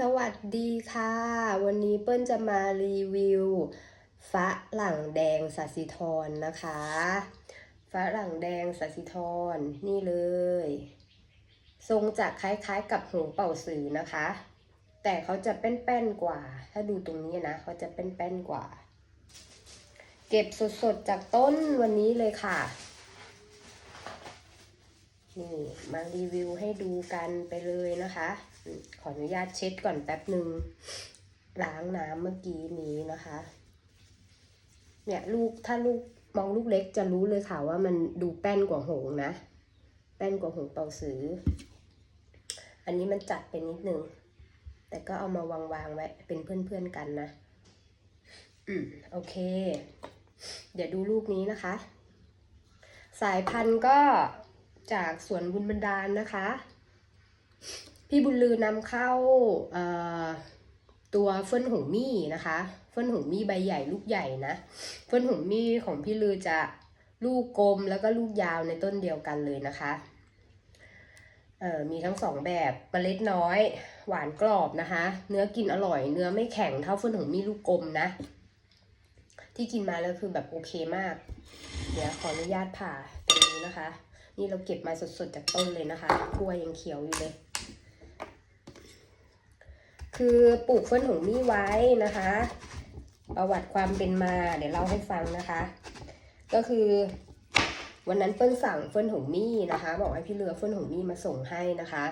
สวัสดีค่ะ วันนี้เปิ้ลจะมารีวิวฝรั่งแดงสัสิธรนะคะฝรั่งแดงสัสิธรนี่เลย ทรงจะคล้ายๆกับหงเป่าสือนะคะ แต่เขาจะแป้นๆกว่า ถ้าดูตรงนี้นะเขาจะแป้นๆกว่า เก็บสดๆจากต้นวันนี้เลยค่ะ นี่มารีวิวให้ดูกันไปเลยนะคะ ขออนุญาตเช็ดก่อนแป๊บหนึ่งล้างน้ำเมื่อกี้นี้นะคะ เนี่ยลูกถ้าลูกมองลูกเล็กจะรู้เลยค่ะว่ามันดูแป้นกว่าหงนะ แป้นกว่าหงเป่าสือ อันนี้มันจัดไปนิดนึง แต่ก็เอามาวางวางไว้เป็นเพื่อนๆกันนะ อืมโอเค เดี๋ยวดูลูกนี้นะคะ สายพันธุ์ก็จากสวนบุญบันดาลนะคะ พี่บุญลือนำเข้าตัวเฟิ่นหงมี่นะคะเฟิ่นหงมี่ใบใหญ่ลูกใหญ่นะเฟิ่นหงมี่ของพี่ลือจะลูกกลมแล้วก็ลูกยาวในต้นเดียวกันเลยนะคะเอ่อมีทั้งสองแบบเมล็ดน้อย หวานกรอบนะคะ เนื้อกินอร่อย เนื้อไม่แข็งเท่าเฟิ่นหงมี่ลูกกลมนะ ที่กินมาแล้วคือแบบโอเคมาก เดี๋ยวขออนุญาตผ่าตรงนี้นะคะ นี่เราเก็บมาสดๆจากต้นเลยนะคะกล้วยยังเขียวอยู่เลย คือปลูกเฟิ่นหงมี่ไว้นะคะ ประวัติความเป็นมาเดี๋ยวเล่าให้ฟังนะคะ ก็คือวันนั้นเปิ้ลสั่งเฟิ่นหงมี่นะคะ บอกให้พี่เรือเฟิ่นหงมี่มาส่งให้นะคะ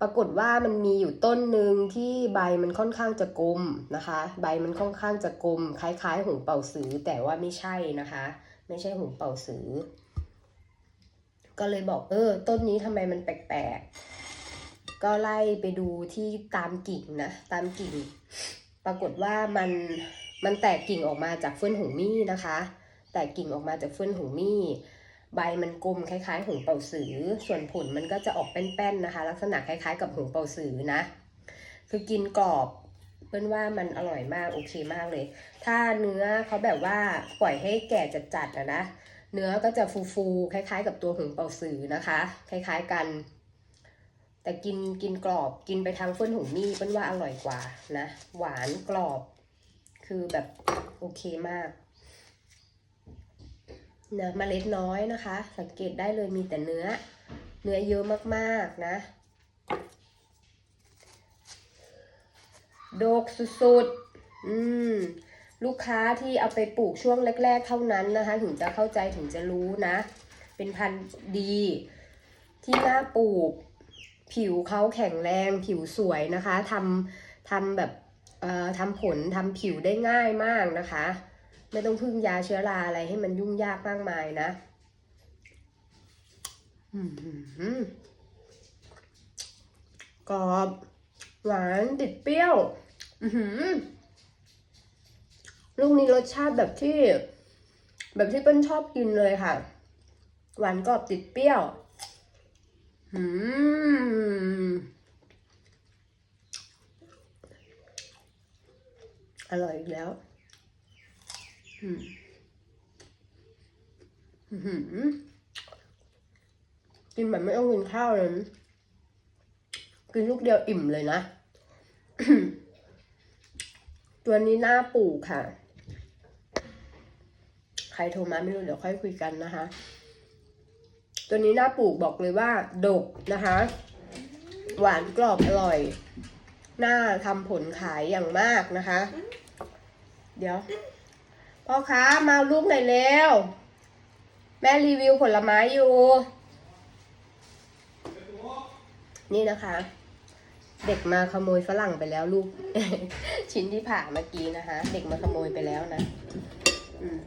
ปรากฏว่ามันมีอยู่ต้นหนึ่งที่ใบมันค่อนข้างจะกลมนะคะ ใบมันค่อนข้างจะกลม คล้ายๆหงเป่าสือแต่ว่าไม่ใช่นะคะ ไม่ใช่หงเป่าสือ ก็เลยบอกเออต้นนี้ทำไมมันแปลกๆ ก็ไล่ไปดูที่ตามกิ่งนะ ตามกิ่ง ปรากฏว่ามันมันแตกกิ่งออกมาจากเฟื่อนหงมี่นะคะ แตกกิ่งออกมาจากเฟื่อนหงมี่ใบมันกลมคล้ายๆหงเป่าสือ ส่วนผลมันก็จะออกแป้นๆนะคะ ลักษณะคล้ายๆ กับหงเป่าสือนะ คือกินกรอบเปิ้ลว่ามันอร่อยมากโอเคมากเลย ถ้าเนื้อเขาแบบว่าปล่อยให้แก่จัดๆอะนะ เนื้อก็จะฟูๆคล้าย ๆ กับตัวหงเป่าสือนะคะ คล้าย ๆกัน แต่กินกินกรอบกินไปทางเฟื่อนหงมี่เปิ้ลว่าอร่อยกว่านะหวานกรอบ คือแบบโอเคมากนะเมล็ดน้อยนะคะ สังเกตได้เลยมีแต่เนื้อ เนื้อเยอะมากๆนะโดกสุดๆอืมลูกค้าที่เอาไปปลูกช่วงแรก ๆ เท่านั้นนะคะ ถึงจะเข้าใจถึงจะรู้นะ เป็นพันธุ์ดี ที่น่าปลูก ผิวเขาแข็งแรงผิวสวยนะคะทำทำแบบเอ่อทำผลทำผิวได้ง่ายมากนะคะ ไม่ต้องพึ่งยาเชื้อราอะไรให้มันยุ่งยากมากมายนะกรอบหวานติดเปรี้ยวลูกนี้รสชาติแบบที่ แบบที่เปิ้ลชอบกินเลยค่ะ หวานกรอบติดเปรี้ยว อืม อร่อยอีกแล้ว อืมกินแบบไม่ต้องกินข้าวเลย กินลูกเดียวอิ่มเลยนะ ตัวนี้หน้าปลูกค่ะ ใครโทรมาไม่รู้เดี๋ยวค่อยคุยกันนะคะ ตัวนี้หน้าปลูกบอกเลยว่าดกนะคะ หวานกรอบอร่อย หน้าทำผลขายอย่างมากนะคะ เดี๋ยว พ่อค้ามาลูกหน่อยเร็ว แม่รีวิวผลไม้อยู่ นี่นะคะ เด็กมาขโมยฝรั่งไปแล้วลูก ชิ้นที่ผ่าเมื่อกี้นะคะ เด็กมาขโมยไปแล้วนะ อืม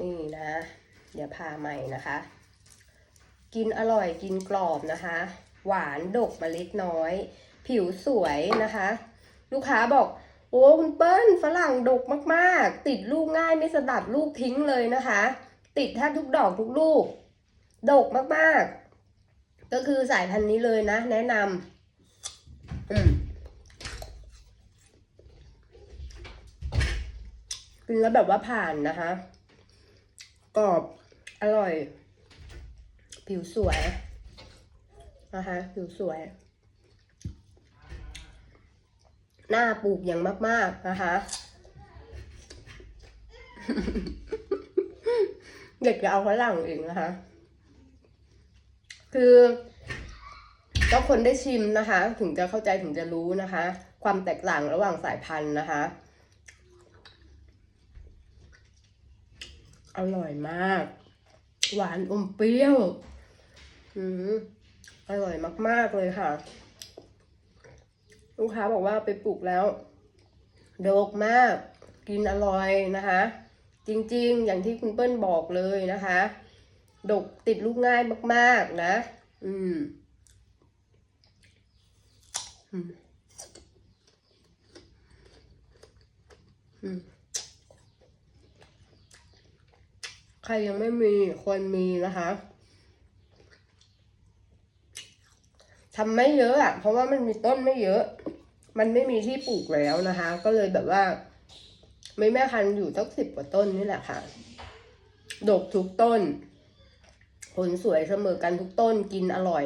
นี่นะ เดี๋ยวพาใหม่นะคะ กินอร่อยกินกรอบนะคะ หวานดกเมล็ดน้อย ผิวสวยนะคะ ลูกค้าบอกโอ้คุณเปิ้ลฝรั่งดกมากๆ ติดลูกง่ายไม่สะดัดลูกทิ้งเลยนะคะ ติดแทบทุกดอกทุกลูก ดกมากๆ ก็คือสายพันธุ์นี้เลยนะ แนะนำอืมกินแล้วแบบว่าผ่านนะคะ กรอบ อร่อย ผิวสวยนะคะผิวสวย หน้าปลูกอย่างมาก ๆ นะคะ เด็กจะเอาฝรั่งเองนะคะ คือต้องคนได้ชิมนะคะ ถึงจะเข้าใจถึงจะรู้นะคะ ความแตกต่างระหว่างสายพันธุ์นะคะ อร่อยมาก หวานอมเปรี้ยว อืมอร่อยมาก ๆ เลยค่ะ ลูกค้าบอกว่าไปปลูกแล้วโดกมาก กินอร่อยนะคะ จริงๆ อย่างที่คุณเปิ้ลบอกเลยนะคะ ดกติดลูกง่ายมาก ๆ นะ อืมอืมอืม ใครยังไม่มีควรมีนะคะทำไม่เยอะอะเพราะว่ามันมีต้นไม่เยอะ มันไม่มีที่ปลูกแล้วนะคะ ก็เลยแบบว่า ไม่แม่พันอยู่ตั้งสิบกว่าต้นนี่แหละค่ะ ดกทุกต้น ผลสวยเสมอกันทุกต้นกินอร่อย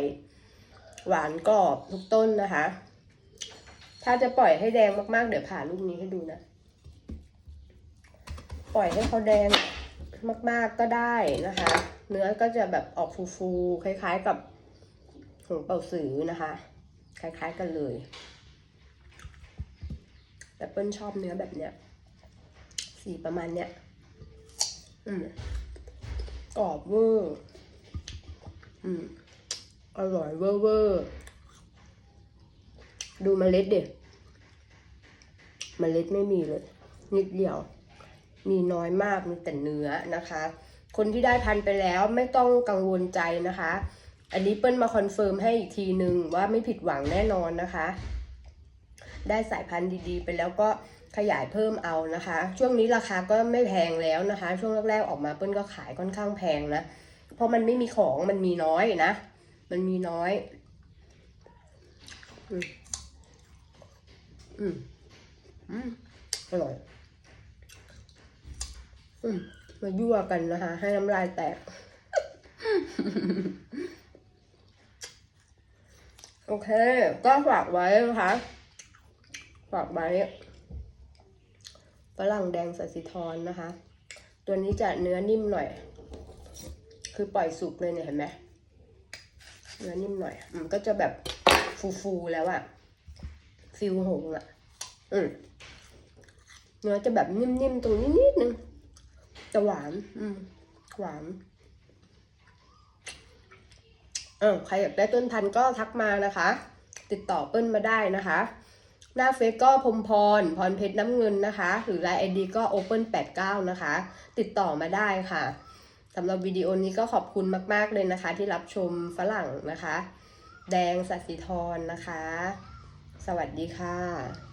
หวานกรอบทุกต้นนะคะ ถ้าจะปล่อยให้แดงมากๆ เดี๋ยวผ่าลูกนี้ให้ดูนะ ปล่อยให้เขาแดง มาก ๆก็ได้นะคะ เนื้อก็จะแบบออกฟูๆคล้าย ๆกับหงเป่าสือนะคะ คล้ายๆกันเลยแต่เปิ้ลชอบเนื้อแบบเนี้ย สีประมาณเนี้ย อืมกรอบเวอร์อืมอร่อยเวอร์เวอร์ดูเมล็ดเด็เมล็ดไม่มีเลย นิดเดียว มีน้อยมากมีแต่เนื้อนะคะ คนที่ได้พันไปแล้วไม่ต้องกังวลใจนะคะ อันนี้เปิ้ลมาคอนเฟิร์มให้อีกทีนึงว่าไม่ผิดหวังแน่นอนนะคะ ได้สายพันธุ์ดีๆ ไปแล้วก็ขยายเพิ่มเอานะคะ ช่วงนี้ราคาก็ไม่แพงแล้วนะคะ ช่วงแรกๆออกมาเปิ้ลก็ขายค่อนข้างแพงนะ เพราะมันไม่มีของมันมีน้อยนะ มันมีน้อย อืม อืม อร่อย มมายั่วกันนะคะ ให้น้ำลายแตก โอเค ก็ฝากไว้นะคะ ฝากไว้ฝรั่งแดงสัสิธรนะคะ ตัวนี้จะเนื้อนิ่มหน่อย คือปล่อยสุกเลยเนี่ยเห็นไหมเนื้อนิ่มหน่อย มันก็จะแบบฟูๆแล้วอะฟิลหงอะอืมเนื้อจะแบบนิ่มๆตรงนี้นิดนึง จะหวาน อืม หวานเออใครอยากได้ต้นพันธุ์ก็ทักมานะคะ ติดต่อเปิ้ลมาได้นะคะ หน้าเฟซก็พรหมพร พรเพชรน้ำเงินนะคะ หรือไลน์ไอดีก็ open 89นะคะ ติดต่อมาได้ค่ะสำหรับวิดีโอนี้ก็ขอบคุณมาก ๆ เลยนะคะ ที่รับชมฝรั่งนะคะ แดงสัสิธรนะคะ สวัสดีค่ะ